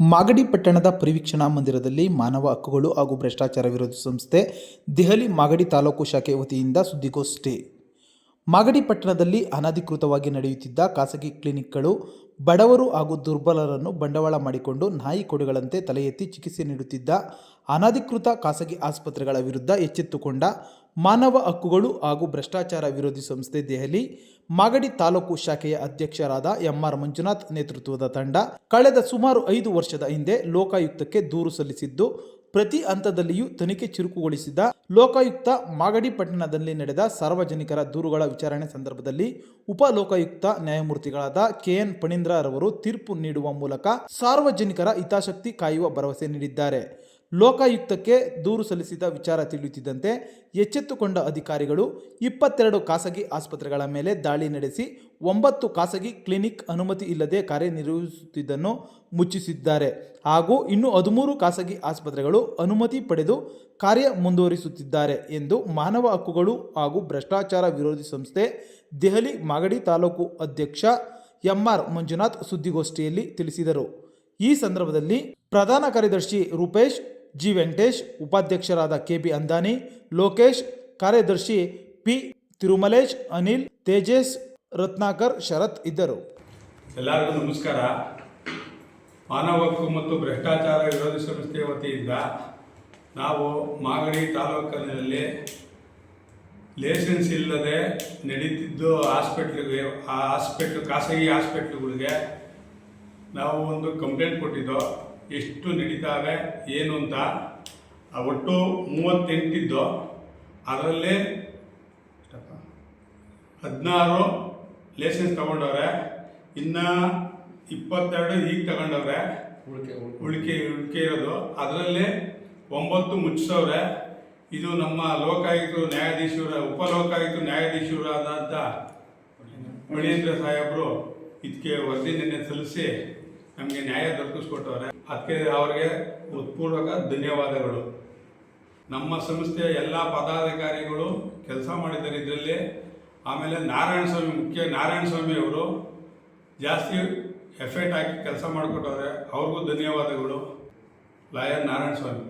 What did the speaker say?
ಮಾಗಡಿ ಪಟ್ಟಣದ ಪರಿವೀಕ್ಷಣಾ ಮಂದಿರದಲ್ಲಿ ಮಾನವ ಹಕ್ಕುಗಳು ಹಾಗೂ ಭ್ರಷ್ಟಾಚಾರ ವಿರೋಧಿ ಸಂಸ್ಥೆ ದೆಹಲಿ ಮಾಗಡಿ ತಾಲೂಕು ಶಾಖೆ ವತಿಯಿಂದ ಸುದ್ದಿಗೋಷ್ಠಿ. ಮಾಗಡಿ ಪಟ್ಟಣದಲ್ಲಿ ಅನಧಿಕೃತವಾಗಿ ನಡೆಯುತ್ತಿದ್ದ ಖಾಸಗಿ ಕ್ಲಿನಿಕ್ಗಳು ಬಡವರು ಹಾಗೂ ದುರ್ಬಲರನ್ನು ಬಂಡವಾಳ ಮಾಡಿಕೊಂಡು ನಾಯಿ ಕೊಡುಗಳಂತೆ ತಲೆ ಎತ್ತಿ ಚಿಕಿತ್ಸೆ ನೀಡುತ್ತಿದ್ದ ಅನಧಿಕೃತ ಖಾಸಗಿ ಆಸ್ಪತ್ರೆಗಳ ವಿರುದ್ಧ ಎಚ್ಚೆತ್ತುಕೊಂಡ ಮಾನವ ಹಕ್ಕುಗಳು ಹಾಗೂ ಭ್ರಷ್ಟಾಚಾರ ವಿರೋಧಿ ಸಂಸ್ಥೆ ದೆಹಲಿ, ಮಾಗಡಿ ತಾಲೂಕು ಶಾಖೆಯ ಅಧ್ಯಕ್ಷರಾದ ಎಂಆರ್ ಮಂಜುನಾಥ್ ನೇತೃತ್ವದ ತಂಡ ಕಳೆದ ಸುಮಾರು ಐದು ವರ್ಷದ ಹಿಂದೆ ಲೋಕಾಯುಕ್ತಕ್ಕೆ ದೂರು ಸಲ್ಲಿಸಿದ್ದು ಪ್ರತಿ ಹಂತದಲ್ಲಿಯೂ ತನಿಖೆ ಚುರುಕುಗೊಳಿಸಿದ ಲೋಕಾಯುಕ್ತ ಮಾಗಡಿ ಪಟ್ಟಣದಲ್ಲಿ ನಡೆದ ಸಾರ್ವಜನಿಕರ ದೂರುಗಳ ವಿಚಾರಣೆ ಸಂದರ್ಭದಲ್ಲಿ ಉಪ ಲೋಕಾಯುಕ್ತ ನ್ಯಾಯಮೂರ್ತಿಗಳಾದ ಕೆಎನ್ ಪಣೀಂದ್ರರವರು ತೀರ್ಪು ನೀಡುವ ಮೂಲಕ ಸಾರ್ವಜನಿಕರ ಹಿತಾಸಕ್ತಿ ಕಾಯುವ ಭರವಸೆ ನೀಡಿದ್ದಾರೆ. ಲೋಕಾಯುಕ್ತಕ್ಕೆ ದೂರು ಸಲ್ಲಿಸಿದ ವಿಚಾರ ತಿಳಿಯುತ್ತಿದ್ದಂತೆ ಎಚ್ಚೆತ್ತುಕೊಂಡ ಅಧಿಕಾರಿಗಳು ಇಪ್ಪತ್ತೆರಡು ಖಾಸಗಿ ಆಸ್ಪತ್ರೆಗಳ ಮೇಲೆ ದಾಳಿ ನಡೆಸಿ ಒಂಬತ್ತು ಖಾಸಗಿ ಕ್ಲಿನಿಕ್ ಅನುಮತಿ ಇಲ್ಲದೆ ಕಾರ್ಯನಿರ್ವಹಿಸುತ್ತಿದ್ದನ್ನು ಮುಚ್ಚಿಸಿದ್ದಾರೆ. ಹಾಗೂ ಇನ್ನು ಹದಿಮೂರು ಖಾಸಗಿ ಆಸ್ಪತ್ರೆಗಳು ಅನುಮತಿ ಪಡೆದು ಕಾರ್ಯ ಮುಂದುವರಿಸುತ್ತಿದ್ದಾರೆ ಎಂದು ಮಾನವ ಹಕ್ಕುಗಳು ಹಾಗೂ ಭ್ರಷ್ಟಾಚಾರ ವಿರೋಧಿ ಸಂಸ್ಥೆ ದೆಹಲಿ ಮಾಗಡಿ ತಾಲೂಕು ಅಧ್ಯಕ್ಷ ಎಂಆರ್ ಮಂಜುನಾಥ್ ಸುದ್ದಿಗೋಷ್ಠಿಯಲ್ಲಿ ತಿಳಿಸಿದರು. ಈ ಸಂದರ್ಭದಲ್ಲಿ ಪ್ರಧಾನ ಕಾರ್ಯದರ್ಶಿ ರೂಪೇಶ್ ಜಿ ವೆಂಕಟೇಶ್, ಉಪಾಧ್ಯಕ್ಷರಾದ ಕೆ ಬಿ ಅಂದಾನಿ, ಲೋಕೇಶ್, ಕಾರ್ಯದರ್ಶಿ ಪಿ ತಿರುಮಲೇಶ್, ಅನಿಲ್, ತೇಜಸ್, ರತ್ನಾಕರ್, ಶರತ್ ಇದ್ದರು. ಎಲ್ಲರಿಗೂ ನಮಸ್ಕಾರ. ಮಾನವ ಹಕ್ಕು ಮತ್ತು ಭ್ರಷ್ಟಾಚಾರ ವಿರೋಧಿ ಸಂಸ್ಥೆಯ ವತಿಯಿಂದ ನಾವು ಮಾಗಡಿ ತಾಲೂಕಿನಲ್ಲಿ ಲೈಸೆನ್ಸ್ ಇಲ್ಲದೆ ನಡೀತಿದ್ದು ಹಾಸ್ಪಿಟ್ಲಿಗೆ, ಆ ಹಾಸ್ಪಿಟ್ಲ್, ಖಾಸಗಿ ಹಾಸ್ಪಿಟ್ಲ್ಗಳಿಗೆ ನಾವು ಒಂದು ಕಂಪ್ಲೇಂಟ್ ಕೊಟ್ಟಿದ್ದೋ ಎಷ್ಟು ನಡೀತಾವೆ ಏನು ಅಂತ ಒಟ್ಟು ಮೂವತ್ತೆಂಟಿದ್ದು ಅದರಲ್ಲಿ ಹದಿನಾರು ಲೈಸೆನ್ಸ್ ತಗೊಂಡವ್ರೆ ಇನ್ನು ಇಪ್ಪತ್ತೆರಡು ಈಗ ತಗೊಂಡವ್ರೆ ಉಳಿಕೆ ಉಳಿಕೆ. ಇರೋದು. ಅದರಲ್ಲಿ ಒಂಬತ್ತು ಮುಚ್ಚಿಸವ್ರೆ. ಇದು ನಮ್ಮ ಲೋಕಾಯುಕ್ತ ನ್ಯಾಯಾಧೀಶರ ಉಪ ಲೋಕಾಯುಕ್ತ ನ್ಯಾಯಾಧೀಶರಾದಂಥ ಮಣೇಂದ್ರ ಸಾಹೇಬರು ಇದಕ್ಕೆ ವರದಿ ನಿನ್ನೆ ಸಲ್ಲಿಸಿ ನಮಗೆ ನ್ಯಾಯ ದೊರಕಿಸ್ಕೊಟ್ಟವ್ರೆ. ಅದಕ್ಕೆ ಅವರಿಗೆ ಹೃತ್ಪೂರ್ವಕ ಧನ್ಯವಾದಗಳು. ನಮ್ಮ ಸಂಸ್ಥೆಯ ಎಲ್ಲ ಪದಾಧಿಕಾರಿಗಳು ಕೆಲಸ ಮಾಡಿದ್ದಾರೆ ಇದರಲ್ಲಿ. ಆಮೇಲೆ ನಾರಾಯಣ ಸ್ವಾಮಿ, ಮುಖ್ಯ ನಾರಾಯಣ ಸ್ವಾಮಿ ಅವರು ಜಾಸ್ತಿ ಎಫೆಕ್ಟ್ ಹಾಕಿ ಕೆಲಸ ಮಾಡಿಕೊಟ್ಟವ್ರೆ. ಅವ್ರಿಗೂ ಧನ್ಯವಾದಗಳು. ಲಾಯರ್ ನಾರಾಯಣ ಸ್ವಾಮಿ.